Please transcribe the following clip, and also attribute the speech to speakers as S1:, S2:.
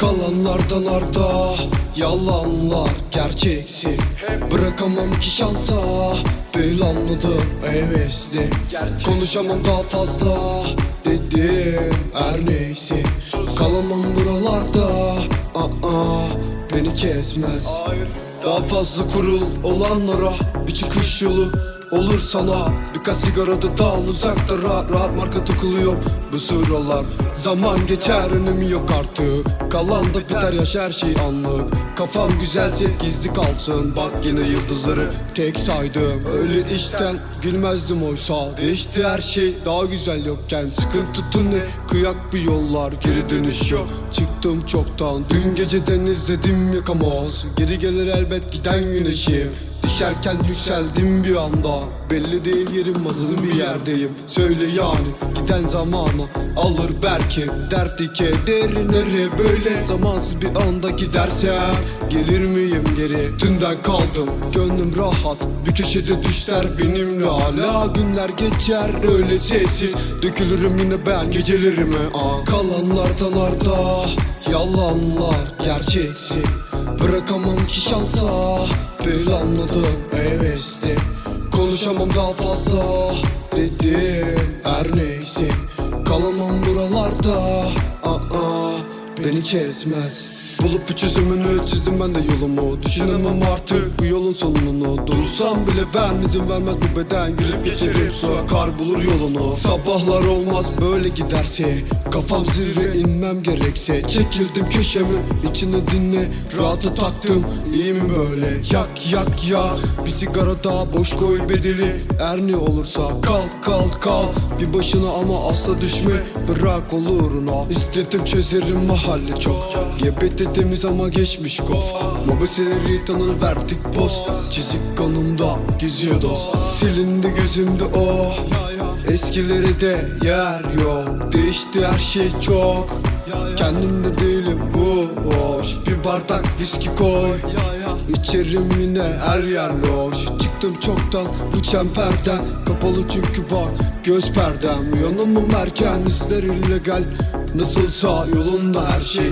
S1: Kalanlardan arda Yalanlar gerçeksi. Bırakamam ki şansa Böyle anladım hevesli. Konuşamam daha fazla Dedim her neyse. Kalamam buralarda Aa, beni kesmez. Daha fazla kurul olanlara Bir çıkış yolu olur sana Birkaç sigarada dal uzakta rahat rahat marka takılıyorum bu sıralar. Zaman geçer önemi yok artık. Kalan da biter yaş her şey anlık. Kafam güzelse gizli kalsın. Bak yine yıldızları tek saydım. Öyle işten gülmezdim oysa. Değişti her şey daha güzel yokken. Sıkıntı ne kıyak bir yollar. Geri dönüş yok çıktım çoktan. Dün geceden izledim yakamoz Geri gelir elbet giden güneşim Düşerken yükseldim bir anda. Belli değil yerim mazın bir yerdeyim. Söyle yani giden zamana alır belki. Dertli kederinleri böyle Zamansız bir anda gidersem Gelir miyim geri? Dünden kaldım gönlüm rahat. Bir köşede düşler benimle hala. Günler geçer öyle sessiz. Dökülürüm yine ben gecelerime. Aa. Kalanlardan arda Yalanlar gerçeksi. Bırakamam ki şansa Böyle anladım hevesli. Konuşamam daha fazla Dedim. Her neyse Kalamam buralarda beni kesmez. Bulup bir çözümünü çizdim ben de yolumu. Düşünemem artık bu yolun sonunu. Dolsam bile ben izin vermez bu beden. Gülüp geçerim su akar bulur yolunu. Sabahlar olmaz böyle giderse. Kafam zirve inmem gerekse. Çekildim köşemi içine dinle. Rahatı taktım iyi mi böyle? Yak yak ya bir sigara daha boş koy bedeli. Her ne olursa kalk Bir başına ama asla düşme. Bırak oluruna İstedim çözerim mahalle çok. Gebete temiz ama geçmiş kof. Mobeseleri tanır verdik poz Çizik kanımda geziyor dost. Silindi gözümde o Eskileri de yer yok. Değişti her şey çok. Kendimde değilim bu hoş. Bir bardak viski koy. İçerim yine her yer loş. Çıktım çoktan bu çemperden Kapalı çünkü bak göz perdem Uyanımım erken izler illegal. Nasılsa yolunda her şey